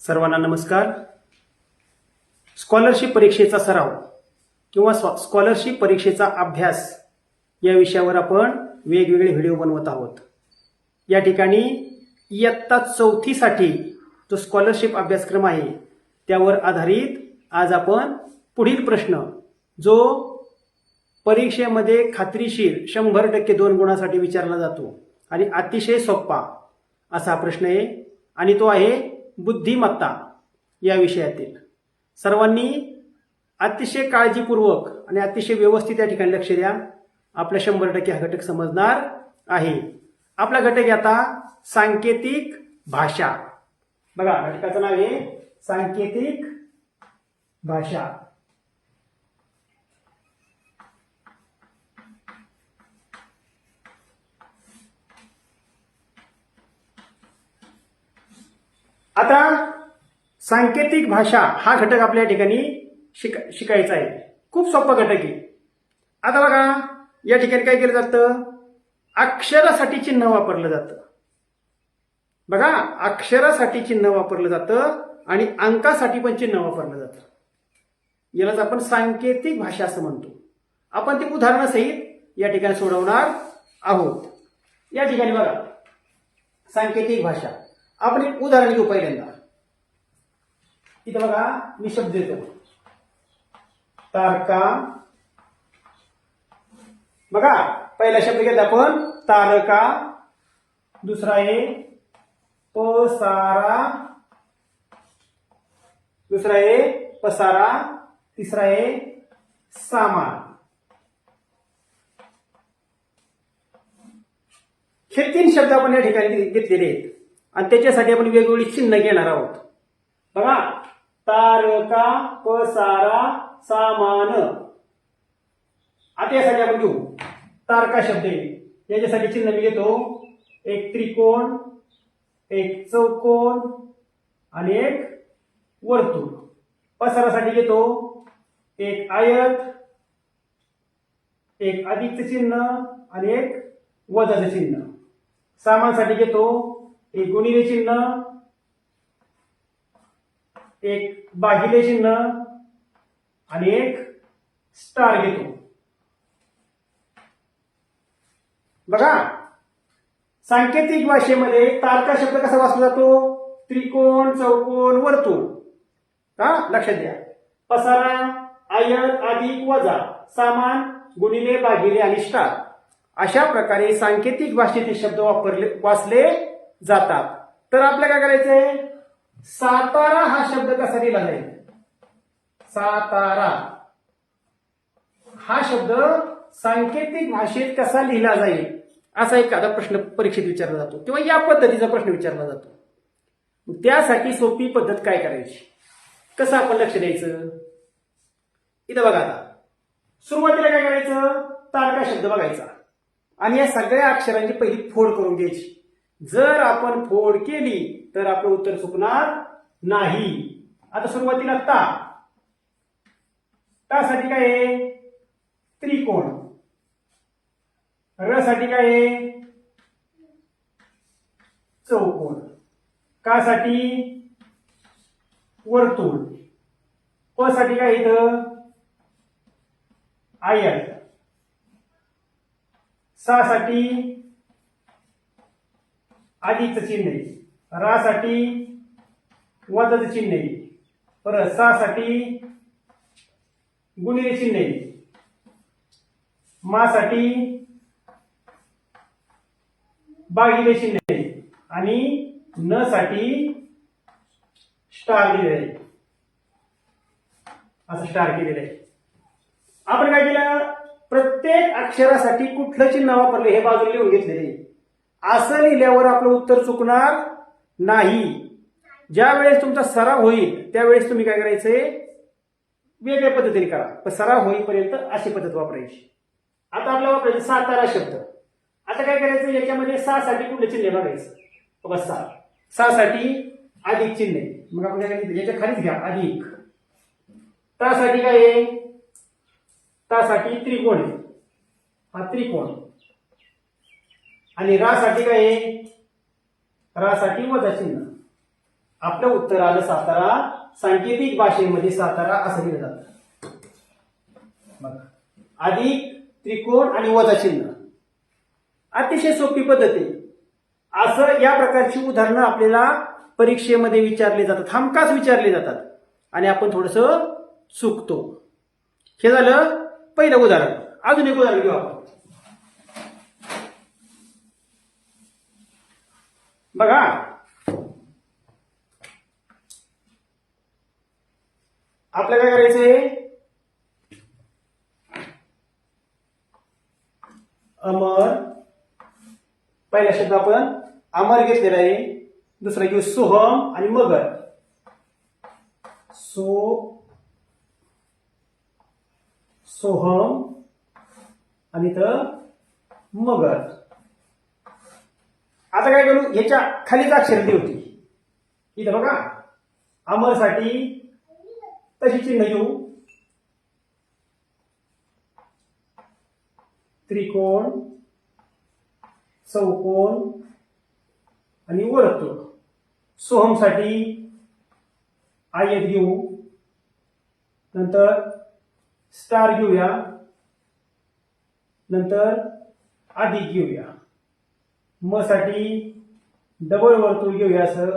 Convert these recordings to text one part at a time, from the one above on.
सर्वांना नमस्कार. स्कॉलरशिप परीक्षेचा सराव किंवा स्कॉलरशिप परीक्षेचा अभ्यास या विषयावर आपण वेगवेगळे व्हिडिओ बनवत आहोत. या ठिकाणी इयत्ता चौथीसाठी जो स्कॉलरशिप अभ्यासक्रम आहे त्यावर आधारित आज आपण पुढील प्रश्न जो परीक्षेमध्ये खात्रीशीर शंभर टक्के दोन गुणासाठी विचारला जातो आणि अतिशय सोप्पा असा हा प्रश्न आहे आणि तो आहे बुद्धिमत्ता या विषयातील. सर्वांनी अतिशय काळजीपूर्वक आणि अतिशय व्यवस्थित या ठिकाणी लक्ष द्या. आपल्या शंभर टक्के हा घटक समजणार आहे. आपला घटक आता सांकेतिक भाषा. बघा घटकाचं नाव आहे सांकेतिक भाषा. आता सांकेतिक भाषा हा घटक आपल्या ठिकाणी शिक शिकायचा आहे. खूप सोपा घटक आहे. आता बघा या ठिकाणी काय केलं जातं? अक्षरासाठी चिन्ह वापरलं जातं. बघा अक्षरासाठी चिन्ह वापरलं जातं आणि अंकासाठी पण चिन्ह वापरलं जातं. यालाच आपण सांकेतिक भाषा असं म्हणतो. आपण ते उदाहरणासहित या ठिकाणी सोडवणार आहोत. या ठिकाणी बघा सांकेतिक भाषा. आपण एक उदाहरण घेऊ पहिल्यांदा. इथं बघा मी शब्द देतो. तारका. बघा पहिला शब्द घेतला आपण तारका. दुसरा आहे पसारा. दुसरा आहे पसारा. तिसरा आहे सामान. हे तीन शब्द आपण या ठिकाणी घेतलेले आहेत. आणि त्याच्यासाठी आपण वेगवेगळी चिन्ह घेणार आहोत. बघा तारका पसारा सामान. आता यासाठी आपण घेऊ. तारका शब्द आहे. याच्यासाठी चिन्ह मी घेतो. एक त्रिकोण एक चौकोन आणि एक वर्तुळ. पसारासाठी घेतो. एक आयत एक अधिकचं चिन्ह आणि एक वजाचं चिन्ह. सामानसाठी घेतो. एक गुणिले चिन्ह एक बागिले चिन्ह आणि एक स्टार घेतो. बघा सांकेतिक भाषेमध्ये तारका शब्द कसा वाचला जातो? त्रिकोण चौकोन वर्तुळ. हा लक्षात द्या पसारा आयत अधिक वजा सामान गुणिले बागिले आणि स्टार. अशा प्रकारे सांकेतिक भाषेतील शब्द वापरले वाचले जातात. तर आपल्याला काय करायचंय? सातारा हा शब्द कसा लिहिला जाईल? सातारा. हा शब्द सांकेतिक भाषेत कसा लिहिला जाईल? असा एखादा प्रश्न परीक्षेत विचारला जातो किंवा या पद्धतीचा प्रश्न विचारला जातो. त्यासाठी सोपी पद्धत काय करायची? कसं आपण लक्ष द्यायचं? इथं बघा आता. सुरुवातीला काय करायचं? तारका शब्द बघायचा. आणि या सगळ्या अक्षरांची पहिली फोड करून घ्यायची. जर आपण फोड केली तर आपलं उत्तर चुकणार नाही. आता सुरुवातीला ता. तासाठी काय आहे? त्रिकोण. रसाठी काय आहे? चौकोन कासाठी? वर्तुळ. प साठी काय इथं? आयत. सा साठी? अधिकचं चिन्ह आहे. रा साठी चिन्ह आहे. परत सासाठी गुणिले चिन्ह आहे. मासाठी बागिले चिन्ह आहे. आणि न साठी स्टार दिलेलं आहे. असं स्टार केलेलं आहे. आपण काय केलं? प्रत्येक अक्षरासाठी कुठलं चिन्ह वापरले हे बाजूला लिहून घेतलेले आहे. असं लिहिल्यावर आपलं उत्तर चुकणार नाही. ज्या वेळेस तुमचा सराव होईल त्यावेळेस तुम्ही काय करायचंय वेगळ्या पद्धतीने करा. पण सराव होईपर्यंत अशी पद्धत वापरायची. आता आपला वापरायचं सातारा शब्द. आता काय करायचं? याच्यामध्ये सा साठी कुठलं चिन्ह बघायचं? बघा सा सा साठी अधिक चिन्ह. आहे. मग आपण काय करायचं याच्या खालीच घ्या. अधिक. त्यासाठी काय आहे? त्यासाठी त्रिकोण आहे. हा त्रिकोण. आणि रासाठी काय आहे? रा वजा चिन्ह आपलं उत्तर आलं सातारा. सांकेतिक भाषेमध्ये सातारा असं लिहिलं जातं. बघा. अधिक त्रिकोण आणि वजा चिन्ह अतिशय सोपी पद्धत आहे. असं या प्रकारची उदाहरणं आपल्याला परीक्षेमध्ये विचारले जातात. हमखास विचारले जातात. आणि आपण थोडस चुकतो हे झालं पहिलं उदाहरण. अजून एक उदाहरण घेऊ आपण. बघा. आपल्याला काय करायचंय? अमर. पहिला शब्द आपण अमर घेतलेला आहे. दुसरा घेऊ सोहम आणि मगर. सो सोहम आणि तर मगर. आता काय करू? ह्याच्या खालीच अक्षरती होती इथं बघा. अमरसाठी तशी चिन्ह घेऊ त्रिकोण चौकोन आणि वर्तुळ सोहमसाठी आयत घेऊ. नंतर स्टार घेऊया. नंतर अधिक घेऊया. म साठी डबल वर्तुळ घेऊया असं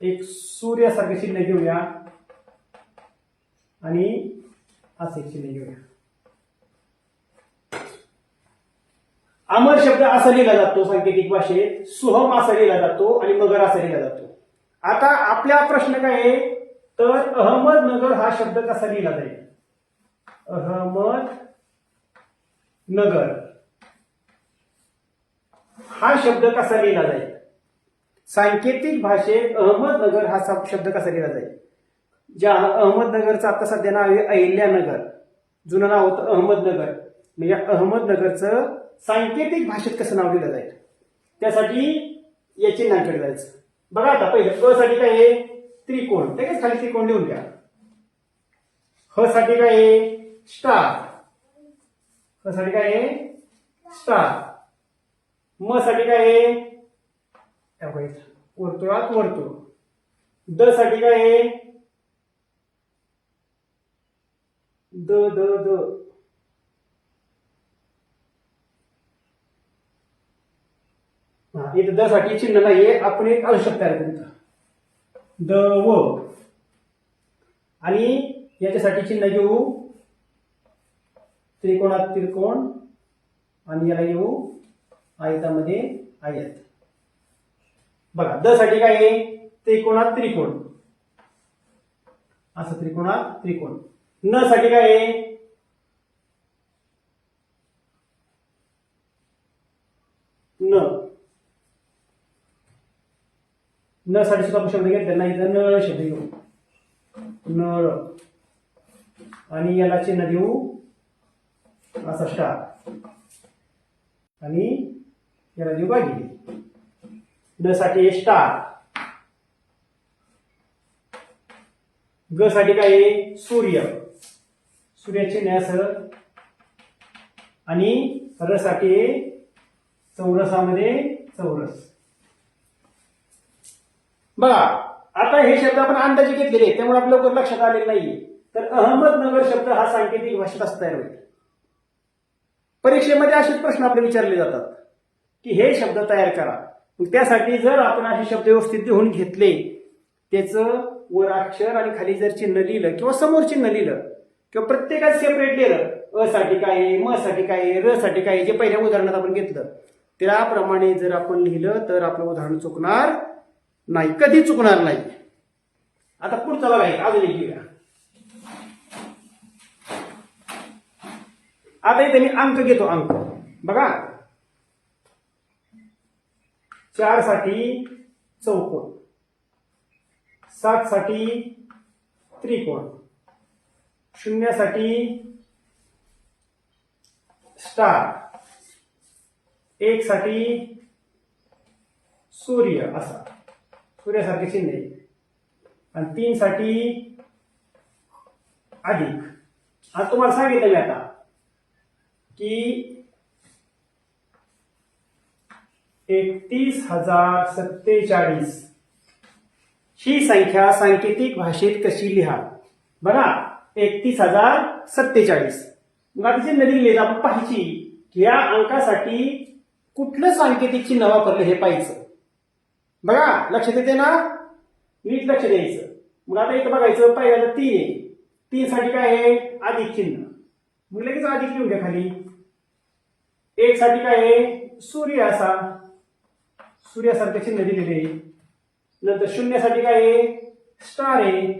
एक सूर्यासारखं चिन्ह घेऊया. आणि असे चिन्ह घेऊया. अमर शब्द असा लिहिला जातो सांकेतिक भाषेत. सुहम असा लिहिला जातो आणि मगर असा लिहिला जातो. आता आपला प्रश्न काय आहे? तर अहमदनगर हा शब्द कसा लिहिला जाईल? अहमदनगर हा शब्द कसा लिहिला जाईल? सांकेतिक भाषेत अहमदनगर हा सा- शब्द कसा लिहिला जाईल? ज्या अहमदनगरचं आता सध्या नाव आहे अहिल्यानगर जुनं नाव होतं अहमदनगर म्हणजे अहमदनगरचं सांकेतिक भाषेत कसं नाव लिहिलं जाईल? त्यासाठी या चिन्हांकडे जायचं. बघा आता पहिलं अ साठी काय आहे? त्रिकोण. लगेच खाली त्रिकोण लिहून द्या ह साठी काय आहे? स्टार. ह साठी काय आहे? स्टार. म साठी काय आहे. वर्तुळात वर्तुळ द साठी काय आहे? द द द. इथं द साठी चिन्ह नाहीये. आपण एक अंशक तयार करू. द व. आणि याच्यासाठी चिन्ह घेऊ. त्रिकोणात त्रिकोण. आणि याला घेऊ आयतामध्ये आयत बघा द साठी काय आहे? त्रिकोणात त्रिकोण. असं त्रिकोणात त्रिकोण. न साठी काय आहे? न. न साठी सुद्धा आपण शब्द घेतला नाही तर नळ शब्द घेऊ. नळ. आणि याला चिन्ह देऊ. असा स्टार. आणि याला देऊ बागी न साठी स्टार ग साठी काय आहे सूर्य. सूर्याचे न्यास आणि र साठी चौरसामध्ये चौरस. बघा आता हे शब्द आपण अंदाजे घेतलेले त्यामुळे आपल्या लवकर लक्षात आलेलं नाही तर अहमदनगर शब्द हा सांकेतिक भाषेत तयार होईल परीक्षेमध्ये असेच प्रश्न आपले विचारले जातात. की हे शब्द तयार करा. मग त्यासाठी जर आपण असे शब्द व्यवस्थित लिहून घेतले त्याचं वर अक्षर आणि खाली जर चिन्ह लिहिलं किंवा समोर चिन्ह लिहिलं किंवा प्रत्येकात सेपरेट लिहिलं अ साठी काय आहे म साठी काय आहे र साठी काय आहे, जे पहिल्या उदाहरणात आपण घेतलं त्याप्रमाणे जर आपण लिहिलं तर आपलं उदाहरण चुकणार नाही. कधी चुकणार नाही? आता पुढचा बघा एक अजून एक लिहिला आता इथे मी अंक घेतो अंक. बघा. चारसाठी चौकोन. सात साठी त्रिकोण. शून्यासाठी स्टार. एक साठी सूर्य असा. सूर्यासारखे चिन्ह आहे आणि तीन साठी अधिक. आज तुम्हाला सांगितलं मी आता की एकतीस हजार सत्तेचाळीस. ही संख्या सांकेतिक भाषेत कशी लिहा बघा एकतीस हजार सत्तेचाळीस. मग आता चिन्ह दिलेली आपण पाहिजे की या अंकासाठी कुठलं सांकेतिक चिन्ह वापरलं हे पाहिजे बघा लक्षात येते ना? नीट लक्ष द्यायचं. मग आता इथं बघायचं पहिल्यांदा तीन आहे. तीन साठी काय आहे? अधिक चिन्ह. मग लगेच अधिक लिहून घ्या खाली. एक साठी काय आहे? सूर्य असा. सूर्यासारखे चिन्ह दिलेले आहे. नंतर शून्यासाठी काय आहे? स्टार आहे.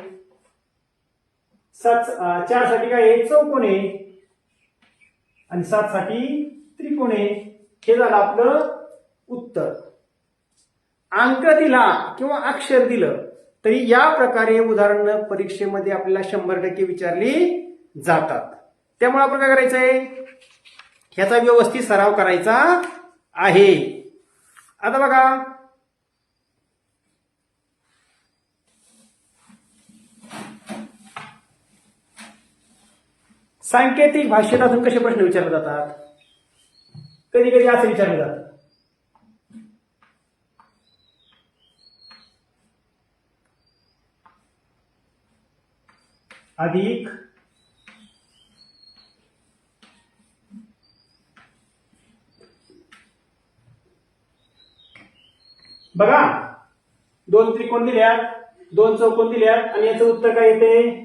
सात चारसाठी काय आहे? चौकोन आहे. आणि सात साठी त्रिकोण आहे. हे झालं आपलं उत्तर. अंक दिला किंवा अक्षर दिलं तरी या प्रकारे उदाहरण परीक्षेमध्ये आपल्याला शंभर टक्के विचारली जातात. त्यामुळे आपण काय करायचंय? ह्याचा व्यवस्थित सराव करायचा आहे. आता बघा. सांकेतिक भाषेत अजून कसे प्रश्न विचारले जातात? कधी कधी असं विचारले जातात. अधिक बघा दोन त्रिकोण दिल्यात दोन चौकोन दिल्यात आणि याचं उत्तर काय येते?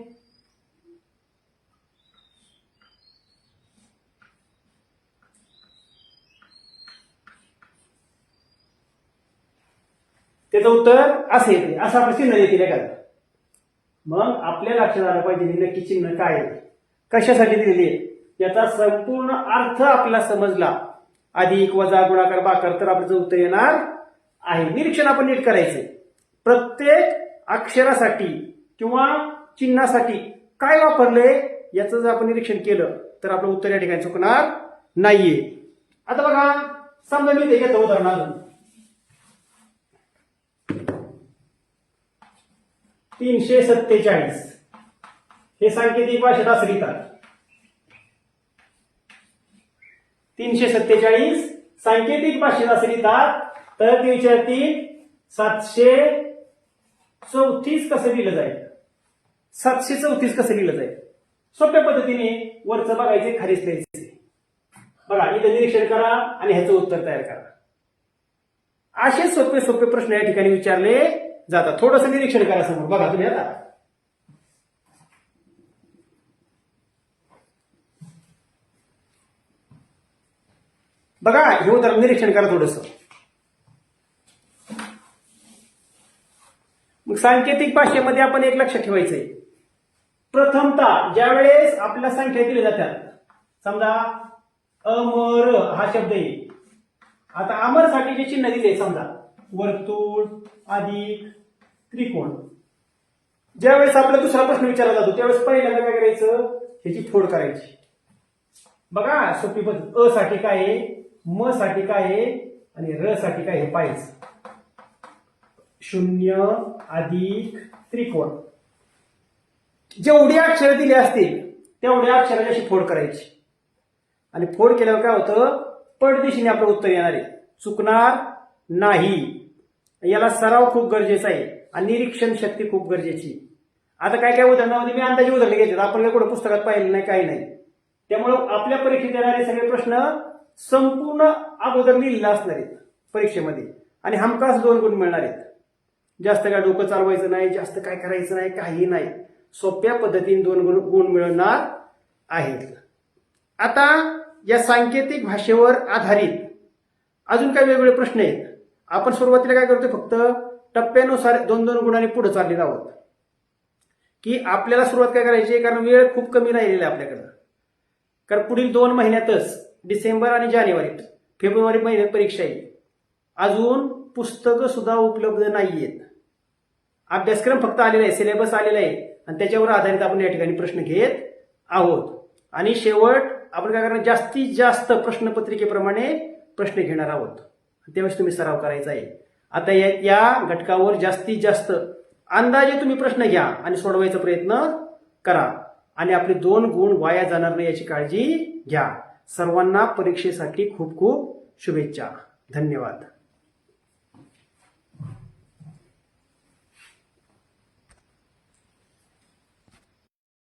त्याचं उत्तर असं येते. असं आपण चिन्ह देतील एखादं. मग आपल्या लक्षात आलं पाहिजे नक्की चिन्ह काय आहे. कशासाठी दिलेली आहे? याचा संपूर्ण अर्थ आपल्याला समजला. अधिक वजा गुणाकार बाकार तर आपलं उत्तर येणार आहे. निरीक्षण आपण नीट करायचंय. प्रत्येक अक्षरासाठी किंवा चिन्हासाठी काय वापरले याचं जर आपण निरीक्षण केलं तर आपलं उत्तर या ठिकाणी चुकणार नाहीये. आता बघा समजा मी ते घेतो उदाहरण तीनशे सत्तेचाळीस. हे सांकेतिक भाषेत असं तीनशे सत्तेचाळीस सांकेतिक भाषेत असं तर ते विचारतील सातशे चौतीस कसं लिहिलं जाईल? सातशे चौतीस कसं लिहिलं जाईल? सोप्या पद्धतीने वरचं बघायचे खालीच लिहायचे. बघा इथं निरीक्षण करा आणि ह्याचं उत्तर तयार करा. असे सोपे सोपे प्रश्न या ठिकाणी विचारले जातात. थोडस निरीक्षण करा समोर. बघा तुम्ही आता. बघा हे उदाहरण निरीक्षण करा थोडंसं. मग सांकेतिक भाषेमध्ये आपण एक लक्षात प्रथमता प्रथमतः ज्यावेळेस आपल्या संख्या दिल्या जातात समजा अमर हा शब्द आहे. आता अमरसाठी जे चिन्ह दिले समजा वर्तुळ अधिक त्रिकोण. ज्यावेळेस आपला दुसरा प्रश्न विचारला जातो त्यावेळेस पहिल्यांदा काय करायचं? ह्याची फोड करायची. बघा सोपी पद्धत. अ साठी काय आहे? म साठी काय आहे? आणि र साठी काय हे पाहिजे शून्य अधिक त्रिकोण. जेवढी अक्षरं दिली असतील तेवढ्या अक्षराची अशी फोड करायची. आणि फोड केल्यावर काय होतं? पडदिशीने आपलं उत्तर येणार आहे. चुकणार नाही. याला सराव खूप गरजेचा आहे आणि निरीक्षण शक्ती खूप गरजेची. आता काय काय उदाहरणामध्ये मी अंदाजे उदाहरण घेतले आपण काय कुठं पुस्तकात पाहिलं नाही काही नाही. त्यामुळं आपल्या परीक्षेत येणारे सगळे प्रश्न संपूर्ण अगोदर लिहिलेले असणार आहेत परीक्षेमध्ये. आणि हमखास दोन गुण मिळणार आहेत. जास्त काय डोकं चालवायचं नाही जास्त काय करायचं नाही काही नाही. सोप्या पद्धतीने दोन गुण गुण मिळणार आहेत. आता या सांकेतिक भाषेवर आधारित अजून काही वेगवेगळे प्रश्न आहेत. आपण सुरुवातीला काय करतो फक्त टप्प्यानुसार दोन दोन गुणांनी पुढे चाललेलो आहोत. की आपल्याला सुरुवात काय करायची आहे? कारण वेळ खूप कमी राहिलेला आहे आपल्याकडं. कारण पुढील दोन महिन्यातच डिसेंबर आणि जानेवारीत फेब्रुवारी महिन्यात परीक्षा येईल. अजून पुस्तकं सुद्धा उपलब्ध आहेत अभ्यासक्रम फक्त आलेला आहे सिलेबस आलेला आहे. आणि त्याच्यावर आधारित आपण या ठिकाणी प्रश्न घेत आहोत. आणि शेवट आपण काय करणार जास्तीत जास्त प्रश्नपत्रिकेप्रमाणे प्रश्न घेणार आहोत. त्यावेळेस तुम्ही सराव करायचा आहे. आता या या घटकावर जास्तीत जास्त अंदाजे तुम्ही प्रश्न घ्या आणि सोडवायचा प्रयत्न करा. आणि आपले दोन गुण वाया जाणार नाही याची काळजी घ्या. सर्वांना परीक्षेसाठी खूप खूप शुभेच्छा. धन्यवाद.